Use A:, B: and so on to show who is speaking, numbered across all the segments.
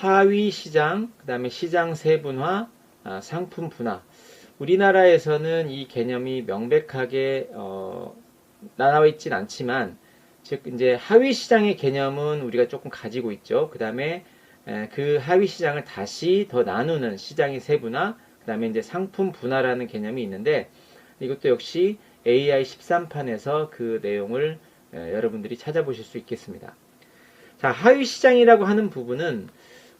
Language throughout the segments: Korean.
A: 하위 시장, 그 다음에 시장 세분화, 아, 상품 분화. 우리나라에서는 이 개념이 명백하게 어, 나와 있진 않지만, 즉 이제 하위 시장의 개념은 우리가 조금 가지고 있죠. 그 다음에 그 하위 시장을 다시 더 나누는 시장의 세분화, 그 다음에 이제 상품 분화라는 개념이 있는데 이것도 역시 AI 13판에서 그 내용을 에, 여러분들이 찾아보실 수 있겠습니다. 자, 하위 시장이라고 하는 부분은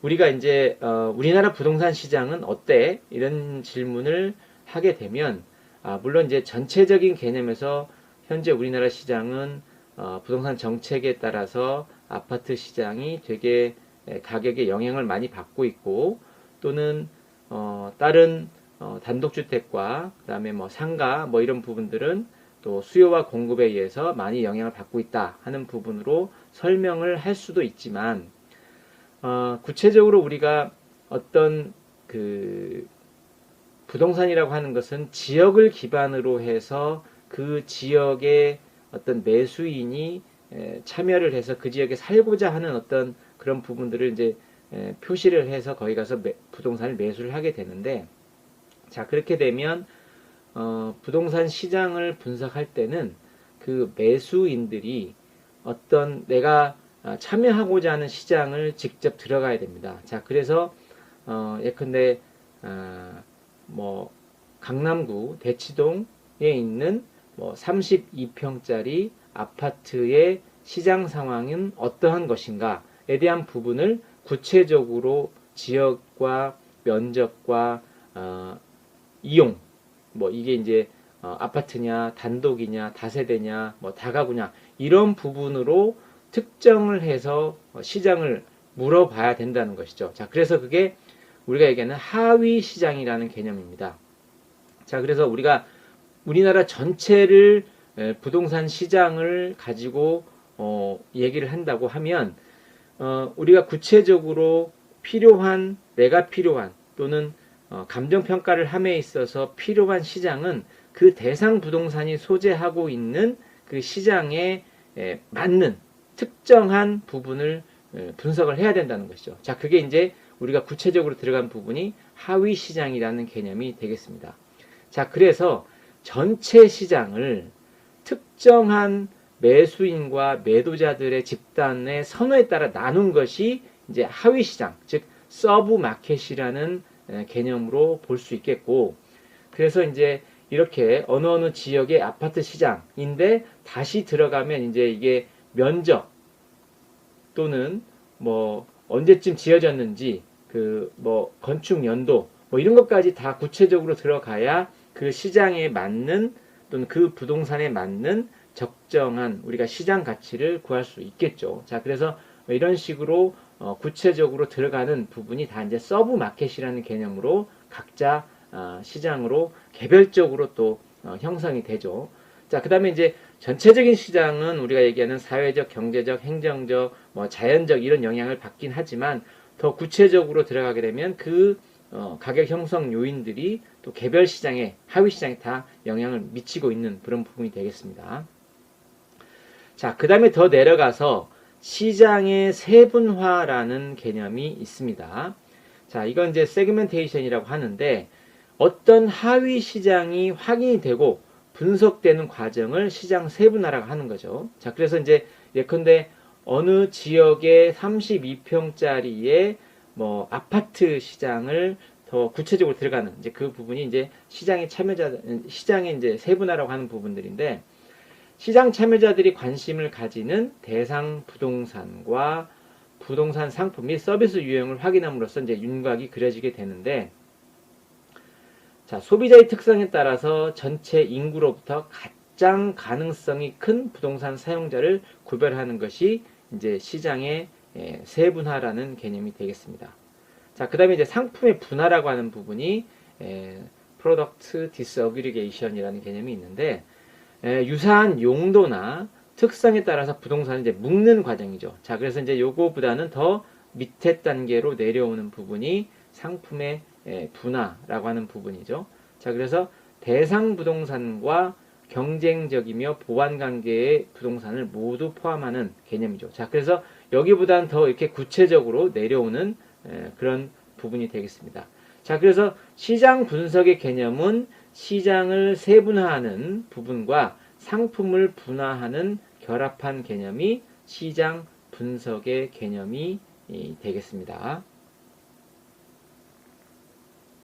A: 우리가 이제 어, 우리나라 부동산 시장은 어때? 이런 질문을 하게 되면 아, 물론 이제 전체적인 개념에서 현재 우리나라 시장은 어, 부동산 정책에 따라서 아파트 시장이 되게 에, 가격에 영향을 많이 받고 있고 또는 어, 다른 어, 단독주택과 그다음에 뭐 상가 뭐 이런 부분들은 또 수요와 공급에 의해서 많이 영향을 받고 있다 하는 부분으로 설명을 할 수도 있지만 어, 구체적으로 우리가 어떤 그 부동산이라고 하는 것은 지역을 기반으로 해서 그 지역의 어떤 매수인이 에, 참여를 해서 그 지역에 살고자 하는 어떤 그런 부분들을 이제 에, 표시를 해서 거기 가서 매- 부동산을 매수를 하게 되는데 자 그렇게 되면 어, 부동산 시장을 분석할 때는 그 매수인들이 어떤 내가 아, 참여하고자 하는 시장을 직접 들어가야 됩니다. 자 그래서 어, 예컨대 아, 뭐 강남구 대치동에 있는 뭐 32평짜리 아파트의 시장 상황은 어떠한 것인가에 대한 부분을 구체적으로 지역과 면적과 어, 이용 뭐 이게 이제 어, 아파트냐 단독이냐 다세대냐 뭐 다가구냐 이런 부분으로 특정을 해서 어, 시장을 물어봐야 된다는 것이죠. 자 그래서 그게 우리가 얘기하는 하위 시장이라는 개념입니다. 자 그래서 우리가 우리나라 전체를 에, 부동산 시장을 가지고 어, 얘기를 한다고 하면 어, 우리가 구체적으로 필요한 내가 필요한 또는 어, 감정 평가를 함에 있어서 필요한 시장은 그 대상 부동산이 소재하고 있는 그 시장에 에, 맞는 특정한 부분을 에, 분석을 해야 된다는 것이죠. 자, 그게 이제 우리가 구체적으로 들어간 부분이 하위 시장이라는 개념이 되겠습니다. 자, 그래서 전체 시장을 특정한 매수인과 매도자들의 집단의 선호에 따라 나눈 것이 이제 하위 시장, 즉 서브 마켓이라는 에, 개념으로 볼 수 있겠고, 그래서 이제 이렇게 어느 어느 지역의 아파트 시장인데 다시 들어가면 이제 이게 면적 또는 뭐 언제쯤 지어졌는지 그 뭐 건축 연도 뭐 이런 것까지 다 구체적으로 들어가야 그 시장에 맞는 또는 그 부동산에 맞는 적정한 우리가 시장 가치를 구할 수 있겠죠. 자, 그래서 이런 식으로 어, 구체적으로 들어가는 부분이 다 이제 서브 마켓이라는 개념으로 각자 아, 시장으로 개별적으로 또 어, 형성이 되죠. 자, 그 다음에 이제 전체적인 시장은 우리가 얘기하는 사회적, 경제적, 행정적, 뭐 자연적 이런 영향을 받긴 하지만 더 구체적으로 들어가게 되면 그 어, 가격 형성 요인들이 또 개별 시장에 하위 시장에 다 영향을 미치고 있는 그런 부분이 되겠습니다. 자, 그 다음에 더 내려가서 시장의 세분화라는 개념이 있습니다. 자, 이건 이제 세그멘테이션이라고 하는데 어떤 하위 시장이 확인이 되고 분석되는 과정을 시장 세분화라고 하는 거죠. 자, 그래서 이제 예컨대 어느 지역의 32평짜리의 뭐 아파트 시장을 더 구체적으로 들어가는 이제 그 부분이 이제 시장의 참여자 시장의 이제 세분화라고 하는 부분들인데 시장 참여자들이 관심을 가지는 대상 부동산과 부동산 상품 및 서비스 유형을 확인함으로써 이제 윤곽이 그려지게 되는데 자, 소비자의 특성에 따라서 전체 인구로부터 가장 가능성이 큰 부동산 사용자를 구별하는 것이 이제 시장의 예, 세분화라는 개념이 되겠습니다. 자, 그 다음에 이제 상품의 분화라고 하는 부분이 에, 프로덕트 디스어그리게이션이라는 개념이 있는데 에, 유사한 용도나 특성에 따라서 부동산을 이제 묶는 과정이죠. 자, 그래서 이제 요거보다는 더 밑에 단계로 내려오는 부분이 상품의 예, 분화라고 하는 부분이죠. 자, 그래서 대상 부동산과 경쟁적이며 보완 관계의 부동산을 모두 포함하는 개념이죠. 자, 그래서 여기보단 더 이렇게 구체적으로 내려오는 예, 그런 부분이 되겠습니다. 자, 그래서 시장 분석의 개념은 시장을 세분화하는 부분과 상품을 분화하는 결합한 개념이 시장 분석의 개념이 되겠습니다.